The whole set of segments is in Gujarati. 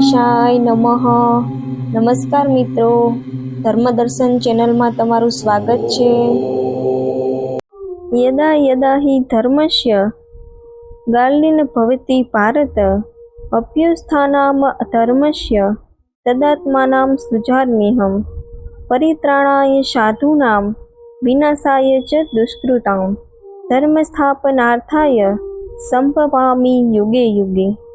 ગણેશાય નમઃ. નમસ્કાર મિત્રો. ધર્મદર્શન ચેનલમાં તમારું સ્વાગત છે. યદા યદા હિ ધર્મસ્ય. ગાલિન ભવતી ભારત. અભ્યુસ્થાનામ ધર્મસ્ય તદાત્માનામ સુજાર્મિહમ. પરિત્રાણાય સાધૂનામ. વિનાશાય ચ દુષ્કૃતામ. ધર્મ સ્થાપનાર્થાય સંપવામી યુગે યુગે.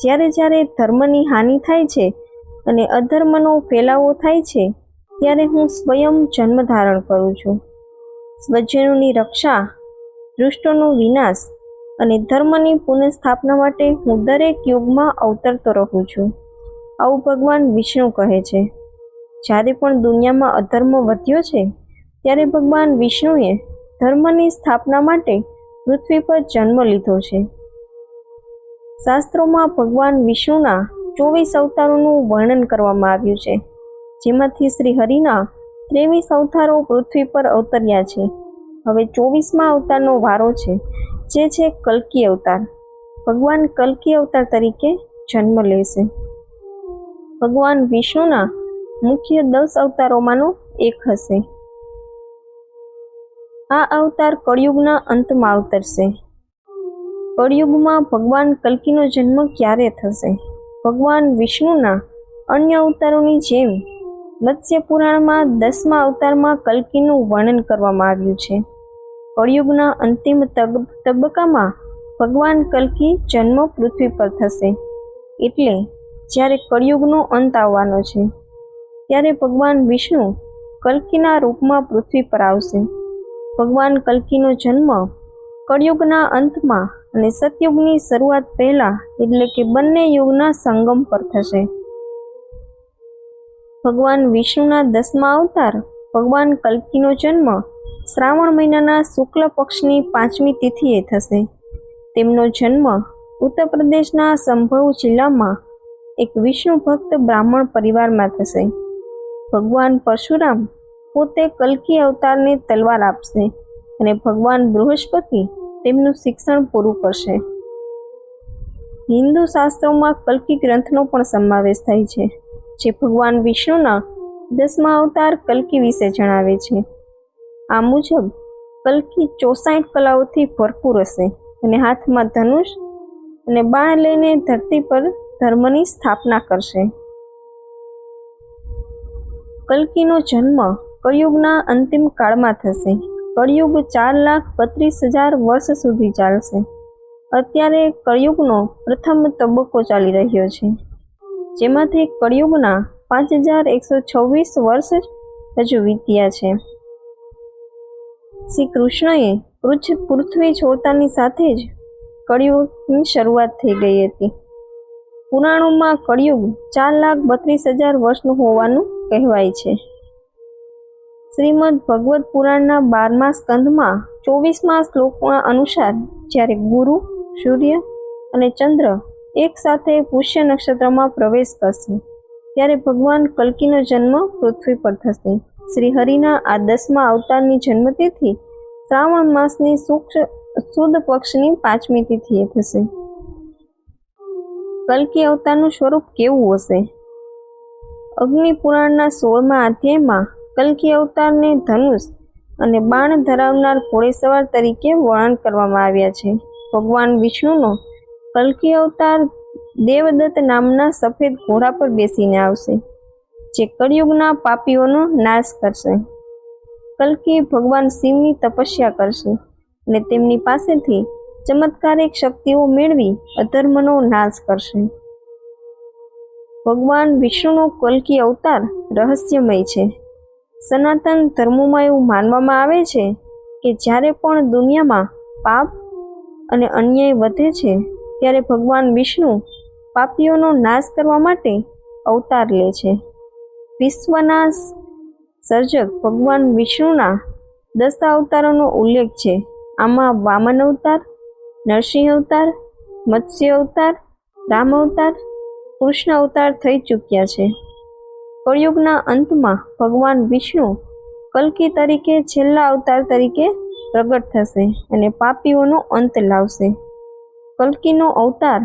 જ્યારે જ્યારે ધર્મની હાનિ થાય છે અને અધર્મનો ફેલાવો થાય છે, ત્યારે હું સ્વયં જન્મ ધારણ કરું છું. સ્વજનોની રક્ષા, દુષ્ટોનો વિનાશ અને ધર્મની પુનઃસ્થાપના માટે હું દરેક યુગમાં અવતરતો રહું છું. આવું ભગવાન વિષ્ણુ કહે છે. જ્યારે પણ દુનિયામાં અધર્મ વધ્યો છે, ત્યારે ભગવાન વિષ્ણુએ ધર્મની સ્થાપના માટે પૃથ્વી પર જન્મ લીધો છે. શાસ્ત્રોમાં ભગવાન વિષ્ણુના ચોવીસ અવતારોનું વર્ણન કરવામાં આવ્યું છે. જેમાંથી શ્રી હરિના ત્રેવીસ અવતારો પૃથ્વી પર અવતર્યા છે. હવે ચોવીસમાં અવતારનો વારો છે, જે છે કલ્કી અવતાર. ભગવાન કલ્કી અવતાર તરીકે જન્મ લેશે. ભગવાન વિષ્ણુના મુખ્ય દસ અવતારોમાંનો એક હશે. આ અવતાર કળિયુગના અંતમાં અવતરશે. કળિયુગમાં ભગવાન કલ્કીનો જન્મ ક્યારે થશે? ભગવાન વિષ્ણુના અન્ય અવતારોની જેમ મત્સ્ય પુરાણમાં દસમા અવતારમાં કલ્કીનું વર્ણન કરવામાં આવ્યું છે. કળિયુગના અંતિમ તબ- તબક્કામાં ભગવાન કલ્કી જન્મ પૃથ્વી પર થશે. એટલે જ્યારે કળિયુગનો અંત આવવાનો છે, ત્યારે ભગવાન વિષ્ણુ કલ્કીના રૂપમાં પૃથ્વી પર આવશે. ભગવાન કલ્કીનો જન્મ કળિયુગના અંતમાં અને સતયુગની શરૂઆત પહેલા એટલે કે બંને યુગના સંગમ પર થશે. ભગવાન વિષ્ણુના દસમા અવતાર, ભગવાન કલ્કીનો જન્મ શ્રાવણ મહિનાના શુક્લ પક્ષની પાંચમી તિથિએ થશે. તેમનો જન્મ ઉત્તર પ્રદેશના સંભવ જિલ્લામાં એક વિષ્ણુ ભક્ત બ્રાહ્મણ પરિવારમાં થશે. ભગવાન પરશુરામ પોતે કલ્કી અવતારને તલવાર આપશે અને ભગવાન બૃહસ્પતિ તેમનું શિક્ષણ પૂરું કરશે. હિન્દુ શાસ્ત્રોમાં કલ્કી ગ્રંથનો પણ સમાવેશ થાય છે, જે ભગવાન વિષ્ણુના દસમા અવતાર કલ્કી વિશે જણાવે છે. આ મુજબ, કલ્કી ચોસાઠ કલાઓથી ભરપૂર હશે અને હાથમાં ધનુષ અને બાણ લઈને ધરતી પર ધર્મની સ્થાપના કરશે. કલ્કીનો જન્મ કળિયુગના અંતિમ કાળમાં થશે. કળિયુગ ચાર લાખ બત્રીસ હજાર વર્ષ સુધી ચાલશે. અત્યારે કળિયુગનો પ્રથમ તબક્કો ચાલી રહ્યો છે. જેમાંથી કળિયુગના પાંચ હજાર એકસો છવ્વીસ વર્ષ હજુ વીત્યા છે. શ્રી કૃષ્ણએ પૃચ્છ પૃથ્વી છોડતાની સાથે જ કળિયુગની શરૂઆત થઈ ગઈ હતી. પુરાણોમાં કળિયુગ ચાર લાખ બત્રીસ હજાર વર્ષનું હોવાનું કહેવાય છે. શ્રીમદ ભગવદ્ પુરાણના બારમા સ્કંદમાં ચોવીસમા શ્લોકના અનુસાર જ્યારે ગુરુ, સૂર્ય અને ચંદ્ર એક સાથે પુષ્ય નક્ષત્રમાં પ્રવેશ કરશે, ત્યારે ભગવાન કલ્કીનો જન્મ પૃથ્વી પર થશે. શ્રી હરિના આ દસમા અવતારની જન્મતિથિ શ્રાવણ માસની શુક્લ સુદ પક્ષની પાંચમી તિથિએ થશે. કલ્કી અવતારનું સ્વરૂપ કેવું હશે? અગ્નિ પુરાણના સોળમા અધ્યાયમાં કલ્કી અવતારને ધનુષ અને બાણ ધરાવનાર ઘોડેસવાર તરીકે વર્ણન કરવામાં આવ્યા છે. ભગવાન વિષ્ણુનો કલ્કી અવતાર દેવદત્ત નામના સફેદ ઘોડા પર બેસીને આવશે, જે કળિયુગના પાપીઓનો નાશ કરશે. કલ્કી ભગવાન શિવની તપસ્યા કરશે અને તેમની પાસેથી ચમત્કારિક શક્તિઓ મેળવી અધર્મનો નાશ કરશે. ભગવાન વિષ્ણુનો કલ્કી અવતાર રહસ્યમય છે. સનાતન ધર્મોમાં એવું માનવામાં આવે છે કે જ્યારે પણ દુનિયામાં પાપ અને અન્યાય વધે છે, ત્યારે ભગવાન વિષ્ણુ પાપીઓનો નાશ કરવા માટે અવતાર લે છે. વિશ્વના સર્જક ભગવાન વિષ્ણુના દસ અવતારોનો ઉલ્લેખ છે. આમાં વામન અવતાર, નરસિંહ અવતાર, મત્સ્ય અવતાર, રામ અવતાર, કૃષ્ણ અવતાર થઈ ચૂક્યા છે. કળિયુગના અંતમાં ભગવાન વિષ્ણુ કલ્કી તરીકે છેલ્લા અવતાર તરીકે પ્રગટ થશે અને પાપીઓનો અંત લાવશે. કલ્કીનો અવતાર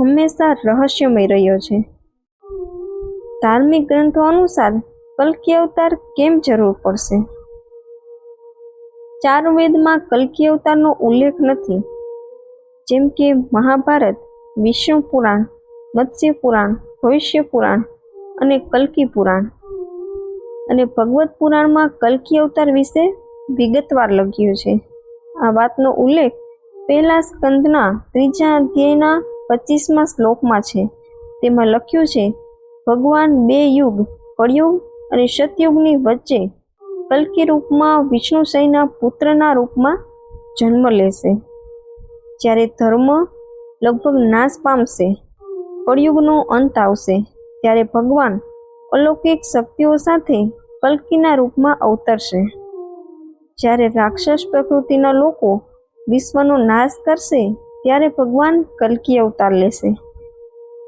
હંમેશા રહસ્યમય રહ્યો છે. ધાર્મિક ગ્રંથો અનુસાર કલ્કી અવતાર કેમ જરૂર પડશે? ચાર વેદમાં કલ્કી અવતારનો ઉલ્લેખ નથી. જેમ કે મહાભારત, વિષ્ણુ પુરાણ, મત્સ્ય પુરાણ, ભવિષ્ય પુરાણ અને કલ્કી પુરાણ. અને ભગવત પુરાણમાં કલ્કી અવતાર વિશે વિગતવાર લખ્યું છે. આ વાતનો ઉલ્લેખ પહેલા સ્કંદના ત્રીજા અધ્યાયના પચીસમા શ્લોકમાં છે. તેમાં લખ્યું છે, ભગવાન બે યુગ, કળિયુગ અને સતયુગની વચ્ચે કલ્કી રૂપમાં વિષ્ણુશયના પુત્રના રૂપમાં જન્મ લેશે. જ્યારે ધર્મ લગભગ નાશ પામશે, કળિયુગનો અંત આવશે. ત્યારે ભગવાન અલૌકિક શક્તિઓ સાથે કલ્કીના રૂપમાં અવતરશે. જ્યારે રાક્ષસ પ્રકૃતિના લોકો વિશ્વનો નાશ કરશે, ત્યારે ભગવાન કલ્કી અવતાર લેશે.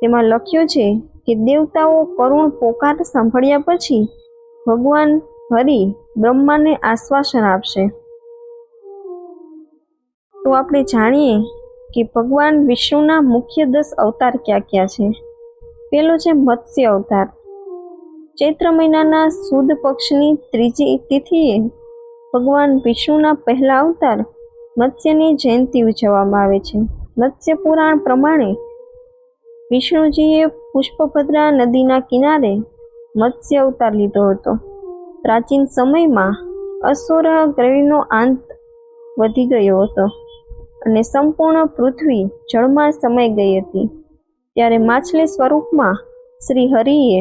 તેમાં લખ્યું છે કે દેવતાઓ કરુણ પોકાર સાંભળ્યા પછી ભગવાન હરિ બ્રહ્માને આશ્વાસન આપશે. તો આપણે જાણીએ કે ભગવાન વિષ્ણુના મુખ્ય દસ અવતાર ક્યાં ક્યાં છે? પેલો છે મત્સ્ય અવતાર. ચૈત્ર મહિનાના સુદ પક્ષની ત્રીજી તિથિએ ભગવાન વિષ્ણુના પહેલા અવતાર મત્સ્યની જયંતિ ઉજવવામાં આવે છે. મત્સ્ય પુરાણ પ્રમાણે વિષ્ણુજીએ પુષ્પભદ્રા નદીના કિનારે મત્સ્ય અવતાર લીધો હતો. પ્રાચીન સમયમાં અસુર ગ્રહીનો અંત વધી ગયો હતો અને સંપૂર્ણ પૃથ્વી જળમાં સમાઈ ગઈ હતી. ત્યારે માછલી સ્વરૂપમાં શ્રી હરિએ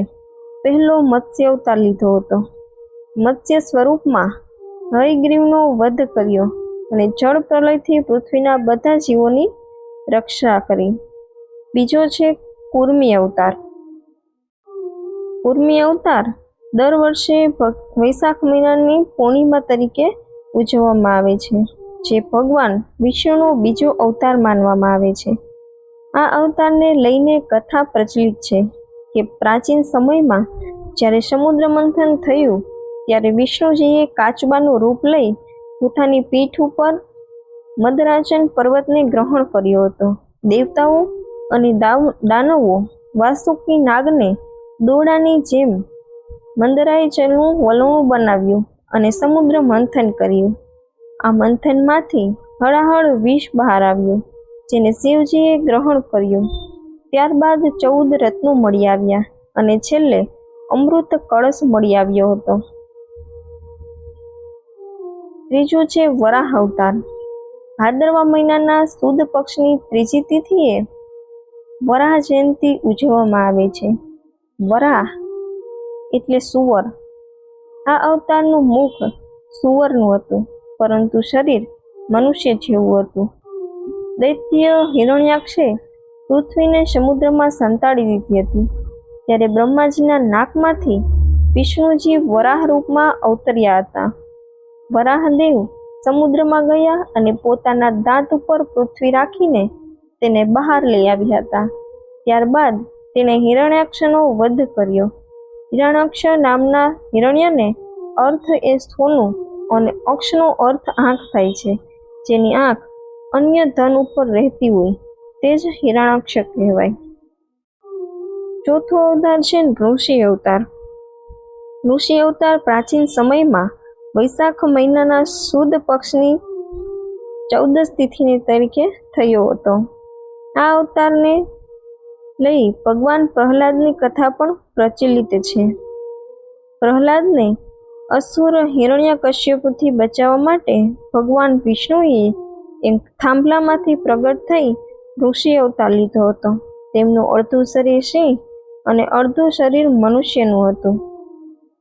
પહેલો મત્સ્ય અવતાર લીધો હતો. મત્સ્ય સ્વરૂપમાં હરિગ્રીવનો વધ કર્યો અને જળ પ્રલયથી પૃથ્વીના બધા જીવોની રક્ષા કરી. બીજો છે કુર્મી અવતાર. કુર્મી અવતાર દર વર્ષે વૈશાખ મહિનાની પૂર્ણિમા તરીકે ઉજવવામાં આવે છે, જે ભગવાન વિષ્ણુનો બીજો અવતાર માનવામાં આવે છે. આ અવતારને લઈને કથા પ્રચલિત છે કે પ્રાચીન સમયમાં જ્યારે સમુદ્ર મંથન થયું, ત્યારે વિષ્ણુજીએ કાચબાનું રૂપ લઈ પોતાની પીઠ ઉપર મદરાચન પર્વતને ગ્રહણ કર્યો હતો. દેવતાઓ અને દાવ, દાનવો વાસુકી નાગને દોડાની જેમ મંદરાયચલનું વલણું બનાવ્યું અને સમુદ્ર મંથન કર્યું. આ મંથનમાંથી હળાહળ વિષ બહાર આવ્યું. જેને શિવજીએ ગ્રહણ કર્યું. ત્યારબાદ ચૌદ રત્નો મળી આવ્યા અને છેલ્લે અમૃત કળશ મળી આવ્યો હતો. ત્રીજું છે વરાહ અવતાર. ભાદરવા મહિનાના સુદ પક્ષની ત્રીજી તિથિએ વરાહ જયંતિ ઉજવવામાં આવે છે. વરાહ એટલે સુવર. આ અવતારનું મુખ સુવરનું હતું, પરંતુ શરીર મનુષ્ય જેવું હતું. દૈત્ય હિરણ્યાક્ષે પૃથ્વીને સમુદ્રમાં સંતાડી દીધી હતી. ત્યારે બ્રહ્માજીના નાકમાંથી વિષ્ણુજી વરાહ રૂપમાં અવતર્યા હતા. વરાહદેવ સમુદ્રમાં ગયા અને પોતાના દાંત ઉપર પૃથ્વી રાખીને તેને બહાર લઈ આવ્યા હતા. ત્યારબાદ તેણે હિરણ્યાક્ષનો વધ કર્યો. હિરણ્યાક્ષ નામના હિરણ્યને અર્થ એ સોનું અને અક્ષનો અર્થ આંખ થાય છે. જેની આંખ અન્ય ધન ઉપર રહેતી હોય, તે જ હિરણાક્ષ કહેવાય. ચોથો અવતાર છે ઋષિ અવતાર. ઋષિ અવતાર પ્રાચીન સમયમાં વૈશાખ મહિનાના સુદ પક્ષની ચૌદસ તિથિની તરીકે થયો હતો. આ અવતારને લઈ ભગવાન પ્રહલાદની કથા પણ પ્રચલિત છે. પ્રહલાદને અસુર હિરણ્યકશ્યપથી બચાવવા માટે ભગવાન વિષ્ણુએ એક થાંભલામાંથી પ્રગટ થઈ ઋષિ અવતાર લીધો હતો. તેમનું અડધું શરીર સિંહ અને અડધું શરીર મનુષ્યનું હતું.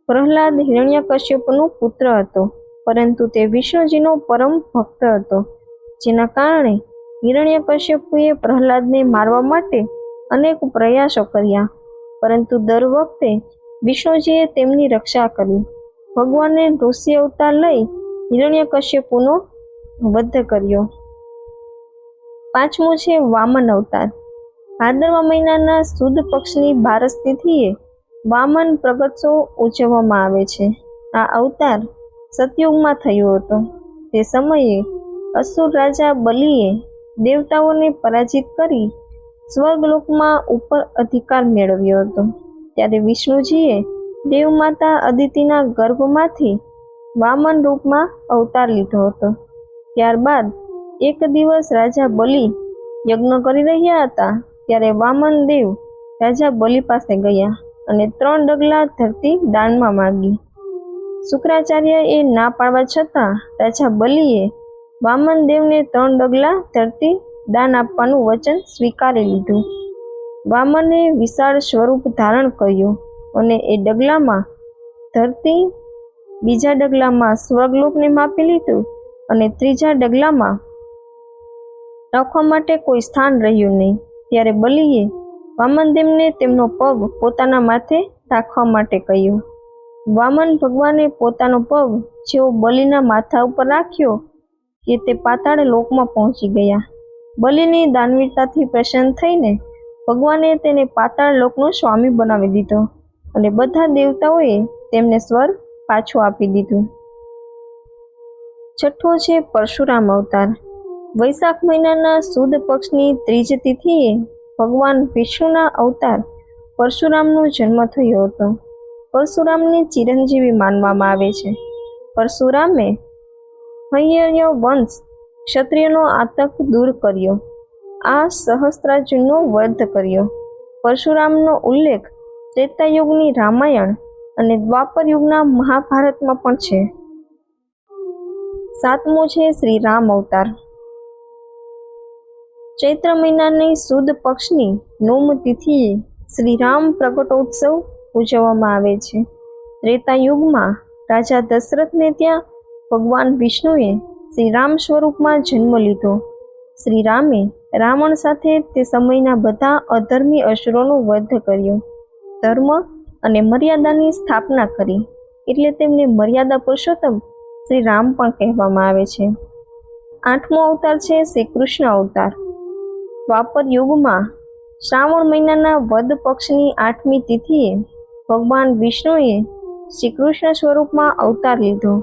પ્રહલાદ હિરણ્યકશ્યપનો પુત્ર હતો, પરંતુ તે વિષ્ણુજીનો પરમ ભક્ત હતો. જેના કારણે હિરણ્યકશ્યપુએ પ્રહલાદને મારવા માટે અનેક પ્રયાસો કર્યા, પરંતુ દર વખતે વિષ્ણુજીએ તેમની રક્ષા કરી. ભગવાને ઋષિ અવતાર લઈ હિરણ્યકશ્યપુનો વધ કર્યો. પાંચમું છે વામન અવતાર. ભાદરવા મહિનાના સુદ પક્ષની બારસ તિથિએ વામન પ્રગતસો ઉજવવામાં આવે છે. આ અવતાર સતયુગમાં થયો હતો. તે સમયે અસુર રાજા બલિએ દેવતાઓને પરાજિત કરી સ્વર્ગલોકમાં ઉપર અધિકાર મેળવ્યો હતો. ત્યારે વિષ્ણુજીએ દેવમાતા અદિતિના ગર્ભમાંથી વામન રૂપમાં અવતાર લીધો હતો. ત્યારબાદ એક દિવસ રાજા બલિ યજ્ઞ કરી રહ્યા હતા, ત્યારે વામન દેવ રાજા બલિ પાસે ગયા અને ત્રણ ડગલા ધરતી દાનમાં માંગી. શુક્રાચાર્યએ ના પાડવા છતાં રાજા બલિએ વામન દેવને ત્રણ ડગલા ધરતી દાન આપવાનું વચન સ્વીકારી લીધું. વામને વિશાળ સ્વરૂપ ધારણ કર્યું અને એ ડગલામાં ધરતી બીજા ડગલામાં સ્વર્ગલોકને માપી લીધું. અને ત્રીજા ડગલામાં રાખવા માટે કોઈ સ્થાન રહ્યું નહીં. ત્યારે બલિએ વામનદેવને તેમનો પગ પોતાના માથે રાખવા માટે કહ્યું, વામન ભગવાને પોતાનો પગ જેવો બલિના માથા ઉપર રાખ્યો કે તે પાતાળ લોકમાં પહોંચી ગયા. બલિની દાનવીરતાથી પ્રસન્ન થઈને ભગવાને તેને પાતાળ લોકનો સ્વામી બનાવી દીધો અને બધા દેવતાઓએ તેમને સ્વર પાછું આપી દીધું. છઠ્ઠો છે પરશુરામ અવતાર. વૈશાખ મહિનાના સુદ પક્ષની ત્રીજ તિથિએ ભગવાન વિષ્ણુના અવતાર પરશુરામનો જન્મ થયો હતો. પરશુરામને ચિરંજીવી માનવામાં આવે છે. પરશુરામે હૈયર્ય વંશ ક્ષત્રિયનો આતંક દૂર કર્યો. આ સહસ્ત્રાર્જુનનો વધ કર્યો. પરશુરામનો ઉલ્લેખ ત્રેતાયુગની રામાયણ અને દ્વાપર યુગના મહાભારતમાં પણ છે. સાતમો છે શ્રી રામ અવતાર. ચૈત્ર મહિનાની સુદ પક્ષની નોમ તિથિએ શ્રી રામ પ્રગટોત્સવ ઉજવવામાં આવે છે. ત્રેતા યુગમાં રાજા દશરથને ત્યાં ભગવાન વિષ્ણુએ શ્રી રામ સ્વરૂપમાં જન્મ લીધો. શ્રી રામે રાવણ સાથે તે સમયના બધા અધર્મી અસુરોનો વધ કર્યો. ધર્મ અને મર્યાદાની સ્થાપના કરી. એટલે તેમને મર્યાદા પુરુષોત્તમ શ્રી રામ પણ કહેવામાં આવે છે. આઠમો અવતાર છે શ્રી કૃષ્ણ અવતાર. દ્વાપર યુગમાં શ્રાવણ મહિનાના વદ પક્ષની આઠમી તિથિએ ભગવાન વિષ્ણુએ શ્રી કૃષ્ણ સ્વરૂપમાં અવતાર લીધો.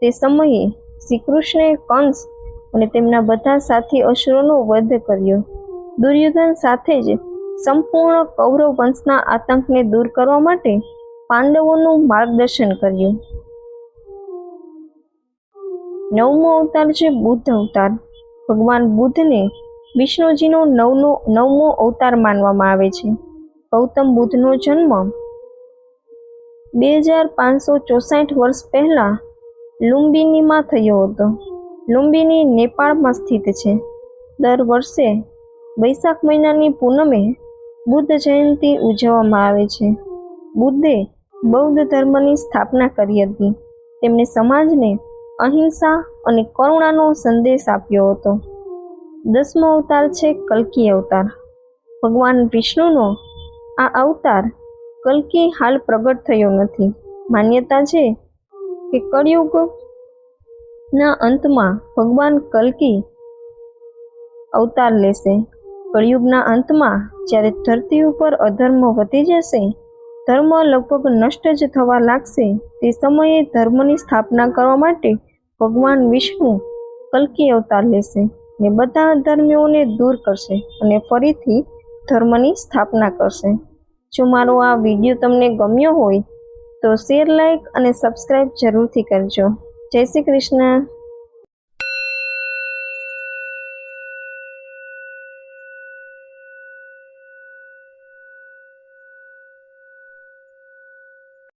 તે સમયે શ્રી કૃષ્ણએ કંસ અને તેમના બધા સાથી અસુરોનો વધ કર્યો. દુર્યોધન સાથે જ સંપૂર્ણ કૌરવ વંશના આતંકને દૂર કરવા માટે પાંડવોનું માર્ગદર્શન કર્યું. નવમો અવતાર છે બુદ્ધ અવતાર. ભગવાન બુદ્ધને વિષ્ણુજીનો નવનો, નવમો અવતાર માનવામાં આવે છે. ગૌતમ બુદ્ધનો જન્મ બે હજાર પાંચસો ચોસાઠ વર્ષ પહેલાં લુંબિનીમાં થયો હતો. લુંબિની નેપાળમાં સ્થિત છે. દર વર્ષે વૈશાખ મહિનાની પૂનમે બુદ્ધ જયંતિ ઉજવવામાં આવે છે. બુદ્ધે બૌદ્ધ ધર્મની સ્થાપના કરી હતી. તેમણે સમાજને અહિંસા અને કરુણાનો સંદેશ આપ્યો હતો. દસમો અવતાર છે કલ્કી અવતાર. ભગવાન વિષ્ણુનો આ અવતાર કલ્કી હાલ પ્રગટ થયો નથી. માન્યતા છે કે કળિયુગ ના અંતમાં ભગવાન કલ્કી અવતાર લેશે. કળિયુગના અંતમાં જ્યારે ધરતી ઉપર અધર્મ વધી જશે, ધર્મ લગભગ નષ્ટ જ થવા લાગશે તે સમયે ધર્મની સ્થાપના કરવા માટે ભગવાન વિષ્ણુ કલ્કી અવતાર લેશે ને બધા ધર્મીઓને દૂર કરશે અને ફરીથી ધર્મની સ્થાપના કરશે. જો મારો આ વીડિયો તમને ગમ્યો હોય તો શેર લાઈક અને સબસ્ક્રાઈબ જરૂરથી કરજો. જય શ્રી કૃષ્ણ.